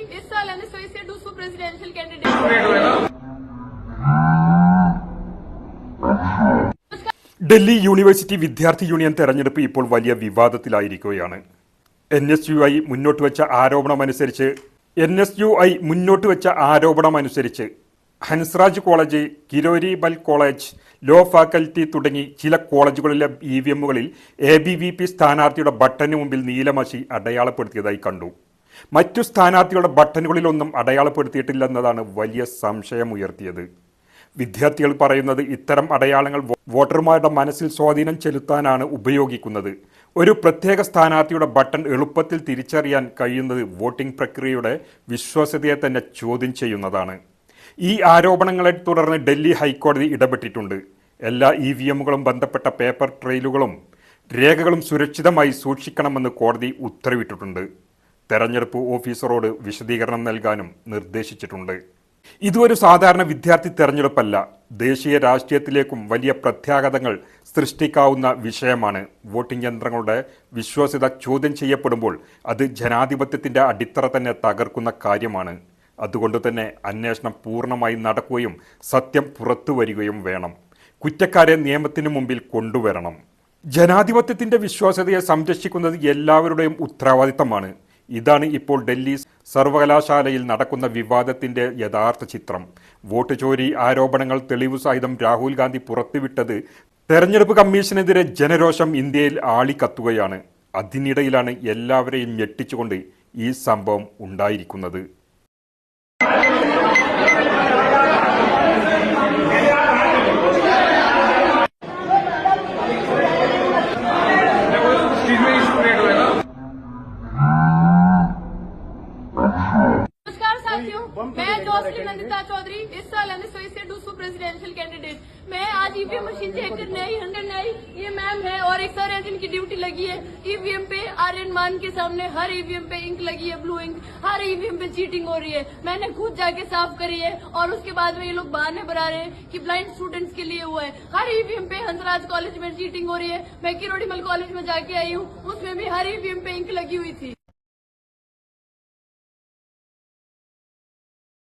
ਇਸ ਸਾਲ ਐਨਐਸਓਏ ਸੇ ਦੂਸਰਾ प्रेसिडेंशियल कैंडिडेट ഡൽഹി യൂണിവേഴ്സിറ്റി വിദ്യാർത്ഥി യൂണിയൻ തെരഞ്ഞെടുപ്പ് ഇപ്പോൾ വലിയ വിവാദത്തിലായിരിക്കുകയാണ്. എൻ എസ് യു ഐ മുന്നോട്ട് വെച്ച ആരോപണമനുസരിച്ച് എൻ എസ് യു ഐ മുന്നോട്ട് വെച്ച ആരോപണമനുസരിച്ച് ഹൻസ്രാജ് കോളേജ് കിരോരി ബൽ കോളേജ് ലോ ഫാക്കൽറ്റി തുടങ്ങി ചില കോളേജുകളിലെ ഇ വി എമ്മുകളിൽ എ ബി വി പി സ്ഥാനാർത്ഥിയുടെ ബട്ടന് മുമ്പിൽ നീലമശി അടയാളപ്പെടുത്തിയതായി കണ്ടു. മറ്റു സ്ഥാനാർത്ഥികളുടെ ബട്ടണുകളിലൊന്നും അടയാളപ്പെടുത്തിയിട്ടില്ലെന്നതാണ് വലിയ സംശയമുയർത്തിയത്. വിദ്യാർത്ഥികൾ പറയുന്നത് ഇത്തരം അടയാളങ്ങൾ വോട്ടർമാരുടെ മനസ്സിൽ സ്വാധീനം ചെലുത്താനാണ് ഉപയോഗിക്കുന്നത്. ഒരു പ്രത്യേക സ്ഥാനാർത്ഥിയുടെ ബട്ടൺ എളുപ്പത്തിൽ തിരിച്ചറിയാൻ കഴിയുന്നത് വോട്ടിംഗ് പ്രക്രിയയുടെ വിശ്വാസ്യതയെ തന്നെ ചോദ്യം ചെയ്യുന്നതാണ്. ഈ ആരോപണങ്ങളെ തുടർന്ന് ഡൽഹി ഹൈക്കോടതി ഇടപെട്ടിട്ടുണ്ട്. എല്ലാ ഇ വി എമ്മുകളും ബന്ധപ്പെട്ട പേപ്പർ ട്രെയിലുകളും രേഖകളും സുരക്ഷിതമായി സൂക്ഷിക്കണമെന്ന് കോടതി ഉത്തരവിട്ടിട്ടുണ്ട്. തെരഞ്ഞെടുപ്പ് ഓഫീസറോട് വിശദീകരണം നൽകാനും നിർദ്ദേശിച്ചിട്ടുണ്ട്. ഇതൊരു സാധാരണ വിദ്യാർത്ഥി തെരഞ്ഞെടുപ്പല്ല. ദേശീയ രാഷ്ട്രീയത്തിലേക്കും വലിയ പ്രത്യാഘാതങ്ങൾ സൃഷ്ടിക്കാവുന്ന വിഷയമാണ്. വോട്ടിംഗ് യന്ത്രങ്ങളുടെ വിശ്വാസ്യത ചോദ്യം ചെയ്യപ്പെടുമ്പോൾ അത് ജനാധിപത്യത്തിന്റെ അടിത്തറ തന്നെ തകർക്കുന്ന കാര്യമാണ്. അതുകൊണ്ട് തന്നെ അന്വേഷണം പൂർണമായി നടക്കുകയും സത്യം പുറത്തു വരികയും വേണം. കുറ്റക്കാരെ നിയമത്തിന് മുമ്പിൽ കൊണ്ടുവരണം. ജനാധിപത്യത്തിന്റെ വിശ്വാസ്യതയെ സംരക്ഷിക്കുന്നത് എല്ലാവരുടെയും ഉത്തരവാദിത്തമാണ്. ഇതാണ് ഇപ്പോൾ ഡൽഹി സർവകലാശാലയിൽ നടക്കുന്ന വിവാദത്തിന്റെ യഥാർത്ഥ ചിത്രം. വോട്ട് ചോരി ആരോപണങ്ങൾ തെളിവു സഹിതം രാഹുൽ ഗാന്ധി പുറത്തുവിട്ടത് തെരഞ്ഞെടുപ്പ് കമ്മീഷനെതിരെ ജനരോഷം ഇന്ത്യയിൽ ആളിക്കത്തുകയാണ്. അതിനിടയിലാണ് എല്ലാവരെയും ഞെട്ടിച്ചുകൊണ്ട് ഈ സംഭവം ഉണ്ടായിരിക്കുന്നത്. नंदिता चौधरी, इस साल से प्रेसिडेंशियल कैंडिडेट मैं आज ईवीएम मशीन चेक करने आई हंड्रेड आई। ये मैम है और एक सर है जिनकी ड्यूटी लगी है। ईवीएम पे आर्यन मान के सामने, हर ईवीएम पे इंक लगी है ब्लू इंक हर ईवीएम पे चीटिंग हो रही है। मैंने खुद जाके साफ़ करी है और उसके बाद में ये लोग बहाने बना रहे हैं कि ब्लाइंड स्टूडेंट्स के लिए हुआ है। हर ईवीएम पे हंसराज कॉलेज में चीटिंग हो रही है। मैं किरोड़ीमल कॉलेज में जाके आई हूँ। उसमें भी हर ईवीएम पे इंक लगी हुई थी।